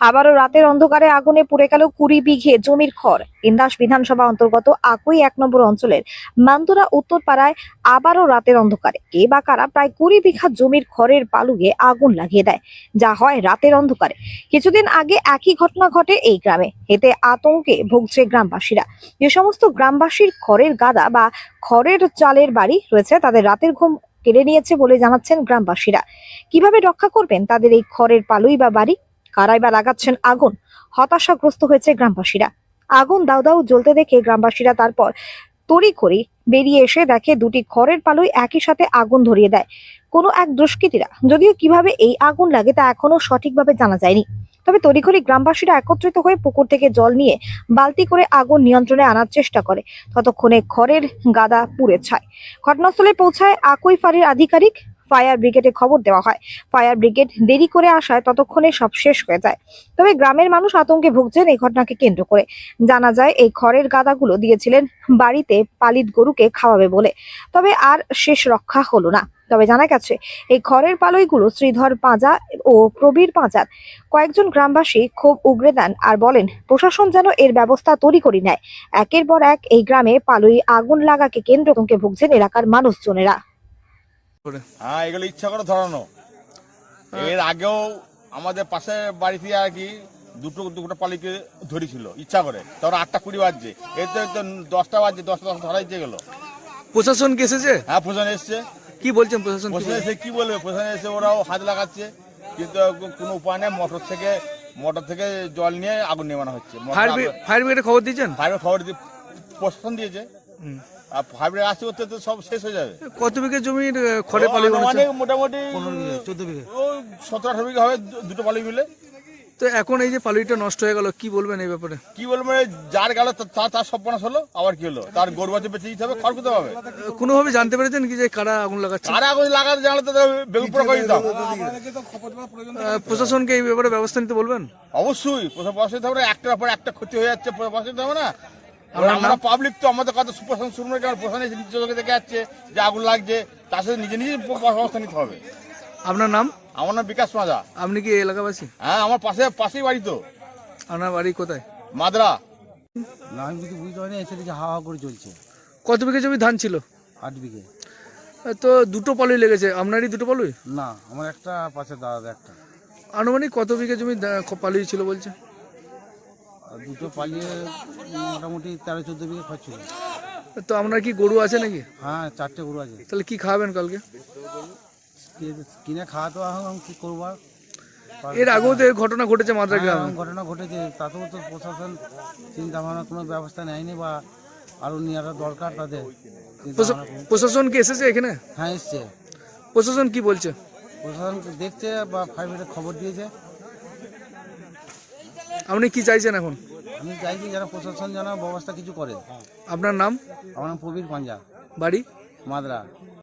আবারও রাতের অন্ধকারে আগুনে পুড়ে গেল কুড়ি বিঘে জমির খড়। ইন্দাস বিধানসভা অন্তর্গত আকুই এক নম্বর অঞ্চলের মান্দুরা উত্তরপাড়ায় আবারও রাতের অন্ধকারে। কে বা কারা প্রায় কুড়ি বিঘা জমির খড়ের পালুগে আগুন লাগিয়ে দেয়, যা হয় রাতের অন্ধকারে। কিছুদিন আগে একই ঘটনা ঘটে এই গ্রামে। এতে আতঙ্কে ভুগছে গ্রামবাসীরা। যে সমস্ত গ্রামবাসীর খড়ের গাদা বা খড়ের চালের বাড়ি রয়েছে, তাদের রাতের ঘুম কেড়ে নিয়েছে বলে জানাচ্ছেন গ্রামবাসীরা। কীভাবে রক্ষা করবেন তাদের এই খড়ের পালুই বা বাড়ি? কারাই বা লাগাচ্ছেন আগুন। হতাশাগ্রস্ত হয়েছে গ্রামবাসীরা। আগুন দাউ দাউ জ্বলতে দেখে গ্রামবাসীরা তারপর তড়ি করে বেরিয়ে এসে দেখে দুটি খড়ের পালুই একই সাথে আগুন ধরিয়ে দেয়। কোনো এক দুষ্কৃতীরা, যদিও কীভাবে এই আগুন লাগে তা এখনও সঠিকভাবে জানা যায়নি। তবে তড়িঘড়ি গ্রামবাসীরা একত্রিত হয়ে পুকুর থেকে জল নিয়ে বালতি করে আগুন নিয়ন্ত্রণে আনার চেষ্টা করে। ততক্ষণে খড়ের গাদা পুড়ে ছায়। ঘটনাস্থলে পৌঁছায় একই ফাঁড়ির আধিকারিক ফায়ার ব্রিগেডে খবর দেওয়া হয়। ফায়ার ব্রিগেড দেরি করে আসায় ততক্ষণে সব শেষ হয়ে যায়। তবে গ্রামের মানুষ আতঙ্কে ভুগছেন এই ঘটনাকে কেন্দ্র করে। জানা যায়, এই খড়ের গাদাগুলো দিয়েছিলেন বাড়িতে পালিত গরুকে খাওয়াবে বলে। তবে আর শেষ রক্ষা হলো না। তবে জানা গেছে, এই খড়ের পালইগুলো শ্রীধর পাঁজা ও প্রবীর পাঁজার। কয়েকজন গ্রামবাসী খুব উগরে দেন আর বলেন, প্রশাসন যেন এর ব্যবস্থা তৈরি করে নেয়। একের পর এক এই গ্রামে পালুই আগুন লাগাকে কেন্দ্র ভুগছেন এলাকার মানুষজনেরা। হ্যাঁ এগুলো ইচ্ছা করে ধরানো। এর আগেও আমাদের পাশের বাড়িতে আর কি দুটো দুটো পালিকে ধরেছিল ইচ্ছা করে। তারপর আটটা কুড়ি বাজছে। এর তো দশটা বাজছে দশটা দশটা ধরাইতে গেল। প্রশাসন কি এসেছে? হ্যাঁ প্রধান এসছে। কি বলছেন প্রশাসন বলছে? এসে কি বলবে? প্রধান এসে ওরাও হাত লাগাচ্ছে। কিন্তু কোনো উপায় নেই মোটর থেকে মোটর থেকে জল নিয়ে আগুন নেমানো হচ্ছে। ফায়ার ব্রিগেড খবর দিয়েছেন? ফায়ার খবর দিয়ে প্রশাসন দিয়েছে। আর ফায়ার আসতে করতে তো সব শেষ হয়ে যাবে। কত বিঘে জমির খড়ে পালি মোটামুটি চোদ্দ বিঘে। ওই সতেরো আঠারো বিঘা হবে দুটো পালি মিলে। তো এখন এই যে পালিটা নষ্ট হয়ে গেল কি বলবেন এই ব্যাপারে? কি বলব মানে যার গেল তার তার সর্বনাশ হলো আবার কি হলো? তার গরু বাচ্চা বেঁচে দিতে হবে খড় করতে হবে। কোনোভাবে জানতে পেরেছেন কি যে কারা আগুন লাগাচ্ছে? কারা আগুন লাগাতে জানলে তো বেগুন করে দিতাম প্রশাসনকে এই ব্যাপারে ব্যবস্থা নিতে বলবেন? অবশ্যই প্রথম বসাতে হবে না একটার পর একটা ক্ষতি হয়ে যাচ্ছে বসাতে হবে না। আমরা পাবলিক তো আমাদের কথা সুপ্রশাসন শুরু না কারণ প্রশাসন এসে চোখে দেখে যাচ্ছে যে আগুন লাগছে তার সাথে নিজে নিজে ব্যবস্থা নিতে হবে। আপনার নাম? আমার নাম বিকাশ মাজা আপনি কি এলাকাবাসী? হ্যাঁ আমার পাশে পাশেই বাড়ি তো। আপনার বাড়ি কোথায়? মাদ্রা। না আমি কিছু বুঝতে পারিনি এসে দেখি হাওয়া করে চলছে। কত বিঘে জমি ধান ছিল? আট বিঘে। তো দুটো পালুই লেগেছে আপনারই দুটো পালুই? না আমার একটা পাশে দাদা একটা। আনুমানিক কত বিঘে জমি পালুই ছিল বলছে? আর দুটো পালিয়ে মোটামুটি তেরো চোদ্দ বিঘে খরচ ছিল। তো আপনার কি গরু আছে নাকি? হ্যাঁ চারটে গরু আছে। তাহলে কি খাওয়াবেন কালকে? কিনে খাওয়া তো এখন কি করব আর? এর আগেও তো ঘটনা ঘটেছে মাদ্রা হ্যাঁ, গ্রামে। ঘটনা ঘটেছে। তাতেও তো প্রশাসন চিন্তা ভাবনা কোনো ব্যবস্থা নেয়নি বা আরও নেওয়ার দরকার তাদের। প্রশাসন কি এসেছে এখানে? হ্যাঁ এসছে। প্রশাসন কি বলছে? প্রশাসন দেখছে বা ফাইভ খবর দিয়েছে। আপনি কি চাইছেন এখন? আমি চাইছি যারা প্রশাসন যেন ব্যবস্থা কিছু করে। আপনার নাম? আমার নাম প্রবীর পাঞ্জা। বাড়ি? মাদ্রা